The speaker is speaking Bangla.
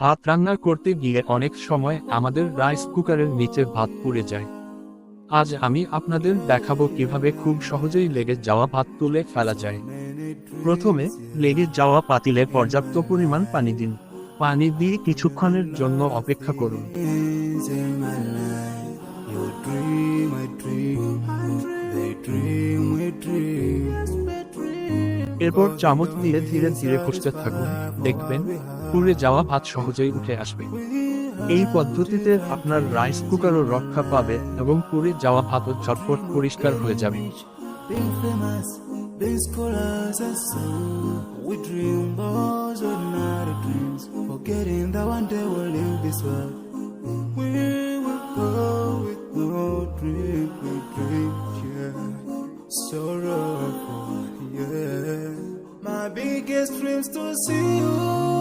ভাত রান্না করতে গিয়ে অনেক সময় আমাদের রাইস কুকারের নিচে ভাত পুড়ে যায়। আজ আমি আপনাদের দেখাবো কীভাবে খুব সহজেই লেগে যাওয়া ভাত তুলে ফেলা যায়। প্রথমে, লেগে যাওয়া পাতিলে পর্যাপ্ত পরিমাণ পানি দিন। পানি দিয়ে কিছুক্ষণের জন্য অপেক্ষা করুন। এরপর চামচ দিয়ে ধীরে ধীরে কষতে থাকুন। দেখবেন, পুড়ে যাওয়া ভাত সহজেই উঠে আসবে। এই পদ্ধতিতে আপনার রাইস কুকারও রক্ষা পাবে এবং পুড়ে যাওয়া ভাতও ঝটপট পরিষ্কার হয়ে যাবে। biggest dreams to see you.